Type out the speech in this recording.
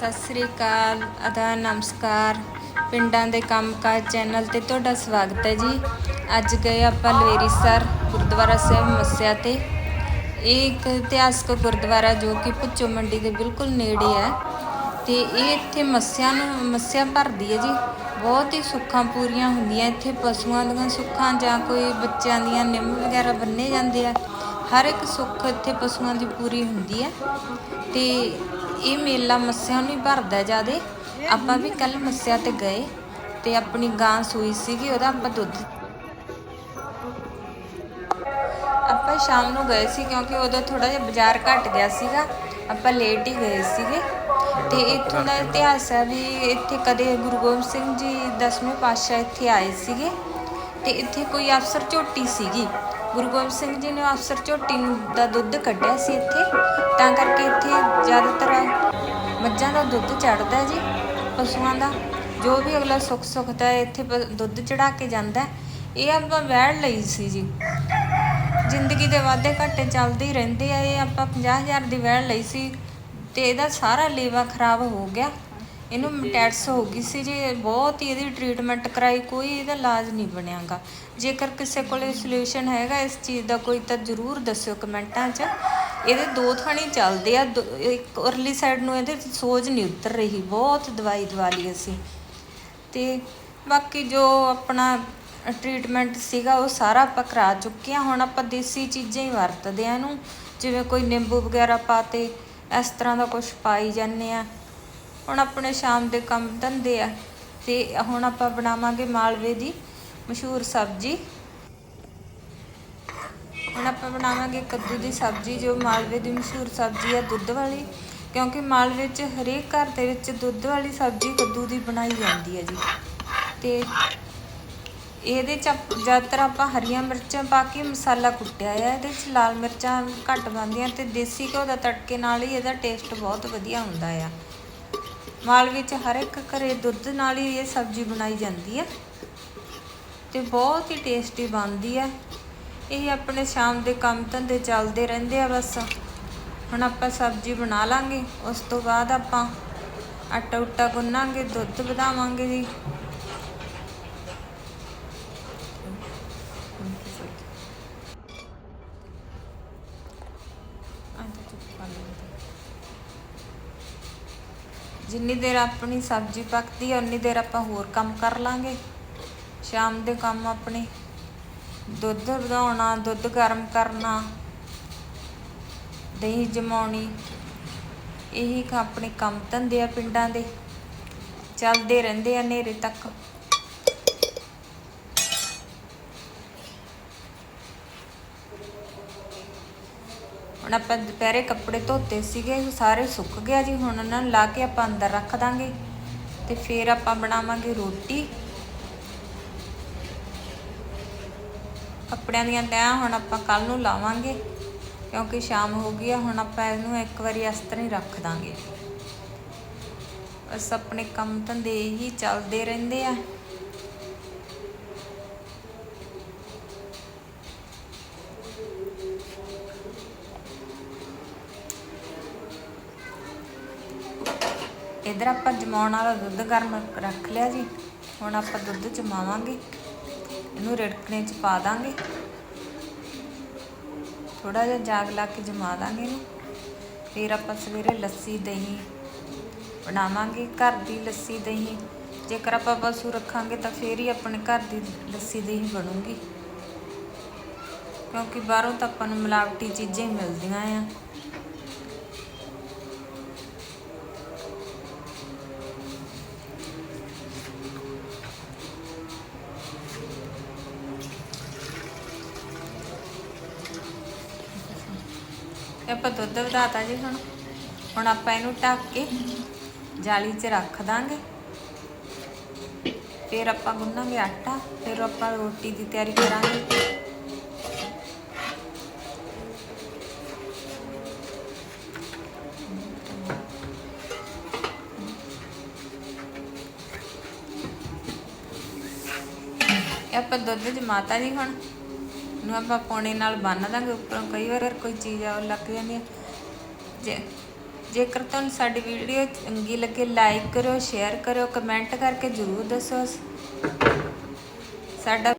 ਸਤਿ ਸ੍ਰੀ ਅਕਾਲ, ਅਦਾ ਨਮਸਕਾਰ। ਪਿੰਡਾਂ ਦੇ ਕੰਮਕਾਜ ਚੈਨਲ ਤੇ ਤੁਹਾਡਾ ਸਵਾਗਤ ਹੈ ਜੀ। ਅੱਜ ਗਏ ਆਪਾਂ ਲਵੇਰੀ ਸਰ, ਗੁਰਦੁਆਰਾ ਸਾਹਿਬ ਮੱਸਿਆ ਤੇ। ਇਹ ਇੱਕ ਇਤਿਹਾਸਕ ਗੁਰਦੁਆਰਾ ਜੋ ਕਿ ਭੁੱਚੋ ਮੰਡੀ ਦੇ ਬਿਲਕੁਲ ਨੇੜੇ ਹੈ। ਤੇ ਇਹ ਇੱਥੇ ਮੱਸਿਆ ਨੂੰ, ਮੱਸਿਆ ਭਰਦੀ ਹੈ ਜੀ। ਬਹੁਤ ਹੀ ਸੁੱਖਾਂ ਪੂਰੀਆਂ ਹੁੰਦੀਆਂ ਇੱਥੇ, ਪਸ਼ੂਆਂ ਦੀਆਂ ਸੁੱਖਾਂ ਜਾਂ ਕੋਈ ਬੱਚਿਆਂ ਦੀਆਂ ਨਿੰਮ ਵਗੈਰਾ ਬੰਨੇ ਜਾਂਦੇ ਆ। ਹਰ ਇੱਕ ਸੁੱਖ ਇੱਥੇ ਪਸ਼ੂਆਂ ਦੀ ਪੂਰੀ ਹੁੰਦੀ ਹੈ ਤੇ ਇਹ ਮੇਲਾ ਮੱਸਿਆ ਨੂੰ ਹੀ ਭਰਦਾ ਜਿਆਦੇ। ਆਪਾਂ ਵੀ ਕੱਲ ਮੱਸਿਆ ਤੇ ਗਏ ਤੇ ਆਪਣੀ ਗਾਂ ਸੂਈ ਸੀਗੀ, ਉਹਦਾ ਆਪਾਂ ਦੁੱਧ ਆਪਾਂ ਸ਼ਾਮ ਨੂੰ ਗਏ ਸੀ ਕਿਉਂਕਿ ਉਦੋਂ ਥੋੜਾ ਜਿਹਾ ਬਾਜ਼ਾਰ ਘਟ ਗਿਆ ਸੀਗਾ, ਆਪਾਂ ਲੇਟ ਹੀ ਗਏ ਸੀਗੇ। ਤੇ ਇੱਥੋਂ ਦਾ ਇਤਿਹਾਸ ਹੈ ਵੀ ਇੱਥੇ ਕਦੇ ਗੁਰੂ ਗੋਬਿੰਦ ਸਿੰਘ ਜੀ ਦਸਵੇਂ ਪਾਤਸ਼ਾਹ ਇੱਥੇ ਆਏ ਸੀਗੇ ਤੇ ਇੱਥੇ ਕੋਈ ਅਫਸਰ ਝੋਟੀ ਸੀਗੀ। ਗੁਰੂ ਗੋਬਿੰਦ ਸਿੰਘ ਜੀ ਨੇ ਅਫਸਰ ਝੋਟੀ ਨੂੰ ਦਾ ਦੁੱਧ ਕੱਢਿਆ ਸੀ ਇੱਥੇ। ਤਾਂ ਕਰਕੇ ਇੱਥੇ ਜ਼ਿਆਦਾਤਰ ਮੱਝਾਂ ਦਾ ਦੁੱਧ ਚੜਦਾ ਜੀ, ਪਸ਼ੂਆਂ ਦਾ। ਜੋ ਵੀ ਅਗਲਾ ਸੁੱਖ ਸੁੱਖਦਾ ਹੈ ਇੱਥੇ ਪ- ਦੁੱਧ ਚੜਾ ਕੇ ਜਾਂਦਾ, ਇਹ ਆਪਾਂ ਵਹਿਣ ਲਈ ਸੀ ਜੀ। ਜ਼ਿੰਦਗੀ ਦੇ ਵਾਧੇ ਘਾਟੇ ਚੱਲਦੇ ਹੀ ਰਹਿੰਦੇ ਆ, ਇਹ ਆਪਾਂ 50000 ਦੀ ਵਹਿਣ ਲਈ ਸੀ ਤੇ ਇਹਦਾ ਸਾਰਾ ਲੇਵਾ ਖਰਾਬ ਹੋ ਗਿਆ। ਇਹਨੂੰ ਮਟੈਟਸ ਹੋ ਗਈ ਸੀ ਜੇ, ਬਹੁਤ ਹੀ ਇਹਦੀ ਟ੍ਰੀਟਮੈਂਟ ਕਰਾਈ, ਕੋਈ ਇਹਦਾ ਇਲਾਜ ਨਹੀਂ ਬਣਿਆਗਾ। ਜੇਕਰ ਕਿਸੇ ਕੋਲੇ ਸੋਲੂਸ਼ਨ ਹੈਗਾ, ਇਸ ਚੀਜ਼ ਦਾ ਕੋਈ ਤਾਂ ਜ਼ਰੂਰ ਦੱਸਿਓ ਕਮੈਂਟਾਂ 'ਚ। ਇਹਦੇ ਦੋ ਥਾਣੀ ਚੱਲਦੇ ਆ, ਦੋ- ਇੱਕ ਉਰਲੀ ਸਾਈਡ ਨੂੰ ਇਹਦੇ ਸੋਜ ਨਹੀਂ ਉਤਰ ਰਹੀ, ਬਹੁਤ ਦਵਾਈ ਦਵਾ ਲਈ ਅਸੀਂ। ਤੇ ਬਾਕੀ ਜੋ ਆਪਣਾ ਟ੍ਰੀਟਮੈਂਟ ਸੀਗਾ, ਉਹ ਸਾਰਾ ਆਪਾਂ ਕਰਾ ਚੁੱਕੇ ਆ। ਹੁਣ ਆਪਾਂ ਦੇਸੀ ਚੀਜ਼ਾਂ ਹੀ ਵਰਤਦੇ ਆ ਇਹਨੂੰ, ਜਿਵੇਂ ਕੋਈ ਨਿੰਬੂ ਵਗੈਰਾ ਪਾਤੇ ਇਸ ਤਰ੍ਹਾਂ ਦਾ ਕੁਝ ਪਾਈ ਜਾਂਦੇ ਆ। ਹੁਣ ਆਪਣੇ ਸ਼ਾਮ ਦੇ ਕੰਮ ਧੰਦੇ ਆ। ਤੇ ਹੁਣ ਆਪਾਂ ਬਣਾਵਾਂਗੇ ਮਾਲਵੇ ਦੀ ਮਸ਼ਹੂਰ ਸਬਜ਼ੀ। ਹੁਣ ਆਪਾਂ ਬਣਾਵਾਂਗੇ ਕੱਦੂ ਦੀ ਸਬਜ਼ੀ, ਜੋ ਮਾਲਵੇ ਦੀ ਮਸ਼ਹੂਰ ਸਬਜ਼ੀ ਆ ਦੁੱਧ ਵਾਲੀ। ਕਿਉਂਕਿ ਮਾਲਵੇ 'ਚ ਹਰੇਕ ਘਰ ਦੇ ਵਿੱਚ ਦੁੱਧ ਵਾਲੀ ਸਬਜ਼ੀ ਕੱਦੂ ਦੀ ਬਣਾਈ ਜਾਂਦੀ ਹੈ ਜੀ। ਤੇ ਇਹਦੇ ਚ ਆਪ- ਜ਼ਿਆਦਾਤਰ ਆਪਾਂ ਹਰੀਆਂ ਮਿਰਚਾਂ ਪਾ ਕੇ ਮਸਾਲਾ ਕੁੱਟਿਆ ਆ। ਇਹਦੇ ਚ ਲਾਲ ਮਿਰਚਾਂ ਘੱਟ ਪਾਉਂਦੀਆਂ ਤੇ ਦੇਸੀ ਘਿਓ ਦਾ ਤੜਕੇ ਨਾਲ ਹੀ ਇਹਦਾ ਟੇਸਟ ਬਹੁਤ ਵਧੀਆ ਹੁੰਦਾ ਆ। ਮਾਲ ਵਿੱਚ ਹਰ ਇੱਕ ਘਰੇ ਦੁੱਧ ਨਾਲ ਹੀ ਇਹ ਸਬਜ਼ੀ ਬਣਾਈ ਜਾਂਦੀ ਹੈ ਤੇ ਬਹੁਤ ਹੀ ਟੇਸਟੀ ਬਣਦੀ ਹੈ ਇਹ ਆਪਣੇ ਸ਼ਾਮ ਦੇ ਕੰਮ ਧੰਦੇ ਚੱਲਦੇ ਰਹਿੰਦੇ ਆ ਬਸ। ਹੁਣ ਆਪਾਂ ਸਬਜ਼ੀ ਬਣਾ ਲਾਂਗੇ, ਉਸ ਤੋਂ ਬਾਅਦ ਆਪਾਂ ਆਟਾ ਉਟਾ ਗੁੰਨਾਂਗੇ, ਦੁੱਧ ਵਧਾਵਾਂਗੇ ਜੀ। ਆਟਾ ਚੁੱਪ ਕਰ ਲੈਂਦੇ। ਜਿੰਨੀ ਦੇਰ ਆਪਣੀ ਸਬਜ਼ੀ ਪੱਕਦੀ ਹੈ ਉਨੀ ਦੇਰ ਆਪਾਂ ਹੋਰ ਕੰਮ ਕਰ ਲਾਂਗੇ। ਸ਼ਾਮ ਦੇ ਕੰਮ ਆਪਣੇ ਦੁੱਧ ਵਧਾਉਣਾ, ਦੁੱਧ ਗਰਮ ਕਰਨਾ, ਦਹੀਂ ਜਮਾਉਣੀ, ਇਹੀ ਆਪਣੇ ਕੰਮ ਧੰਦੇ ਆ ਪਿੰਡਾਂ ਦੇ। ਚੱਲਦੇ ਰਹਿੰਦੇ ਆ ਹਨੇਰੇ ਤੱਕ। ਹੁਣ ਆਪਾਂ ਦੁਪਹਿਰੇ ਕੱਪੜੇ ਧੋਤੇ ਸੀਗੇ, ਸਾਰੇ ਸੁੱਕ ਗਿਆ ਜੀ, ਹੁਣ ਉਹਨਾਂ ਨੂੰ ਲਾ ਕੇ ਆਪਾਂ ਅੰਦਰ ਰੱਖ ਦਾਂਗੇ। ਤੇ ਫਿਰ ਆਪਾਂ ਬਣਾਵਾਂਗੇ ਰੋਟੀ। ਕੱਪੜਿਆਂ ਦੀਆਂ ਤੈਆਂ ਹੁਣ ਆਪਾਂ ਕੱਲ ਨੂੰ ਲਾਵਾਂਗੇ, ਕਿਉਂਕਿ ਸ਼ਾਮ ਹੋ ਗਈ ਆ, ਹੁਣ ਆਪਾਂ ਇਹਨੂੰ ਇੱਕ ਵਾਰੀ ਇਸ ਤਰ੍ਹਾਂ ਹੀ ਰੱਖ ਦਾਂਗੇ। ਬਸ ਆਪਣੇ ਕੰਮ ਧੰਦੇ ਹੀ ਚੱਲਦੇ ਰਹਿੰਦੇ ਆ। ਇਧਰ ਆਪਾਂ ਜਮਾਉਣ ਵਾਲਾ ਦੁੱਧ ਗਰਮ ਰੱਖ ਲਿਆ ਜੀ। ਹੁਣ ਆਪਾਂ ਦੁੱਧ ਜਮਾਵਾਂਗੇ। ਇਹਨੂੰ ਰਿੜਕਣੇ ਚ ਪਾ ਦਾਂਗੇ। ਥੋੜਾ ਜਿਹਾ ਜਾਗ ਲਾ ਕੇ ਜਮਾ ਦਾਂਗੇ ਇਹਨੂੰ। ਫਿਰ ਆਪਾਂ ਸਵੇਰੇ ਲੱਸੀ, ਦਹੀਂ ਬਣਾਵਾਂਗੇ, ਘਰ ਦੀ ਲੱਸੀ, ਦਹੀਂ। ਜੇਕਰ ਆਪਾਂ ਪਸ਼ੂ ਰੱਖਾਂਗੇ ਤਾਂ ਫੇਰ ਹੀ ਆਪਣੇ ਘਰ ਦੀ ਲੱਸੀ, ਦਹੀਂ ਬਣੂਗੀ। ਕਿਉਂਕਿ ਬਾਹਰੋਂ ਤਾਂ ਆਪਾਂ ਨੂੰ ਮਿਲਾਵਟੀ ਚੀਜ਼ਾਂ ਹੀ ਮਿਲਦੀਆਂ ਆ। ਇਹ ਆਪਾਂ ਦੁੱਧ ਵਧਾਤਾ ਜੀ ਹੁਣ। ਹੁਣ ਆਪਾਂ ਇਹਨੂੰ ਢੱਕ ਕੇ ਜਾਲੀ 'ਚ ਰੱਖ ਦਾਂਗੇ। ਫਿਰ ਆਪਾਂ ਗੁੰਨਾਂਗੇ ਆਟਾ, ਫਿਰ ਆਪਾਂ ਰੋਟੀ ਦੀ ਤਿਆਰੀ ਕਰਾਂਗੇ। ਆਪਾਂ ਦੁੱਧ ਜਮਾਤਾ ਜੀ ਹੁਣ। ਨੂੰ ਆਪਾਂ ਪੌਣੇ ਨਾਲ ਬੰਨ ਦਾਂਗੇ, ਉੱਪਰੋਂ ਕਈ ਵਾਰ ਕੋਈ ਚੀਜ਼ ਆ ਲੱਗ ਜਾਂਦੀ ਹੈ। ਜੇ, ਜੇਕਰ ਤੁਹਾਨੂੰ ਸਾਡੀ ਵੀਡੀਓ ਚੰਗੀ ਲੱਗੇ ਲਾਈਕ ਕਰਿਓ ਸ਼ੇਅਰ ਕਰਿਓ ਕਮੈਂਟ ਕਰਕੇ ਜ਼ਰੂਰ ਦੱਸੋ। ਸਾਡਾ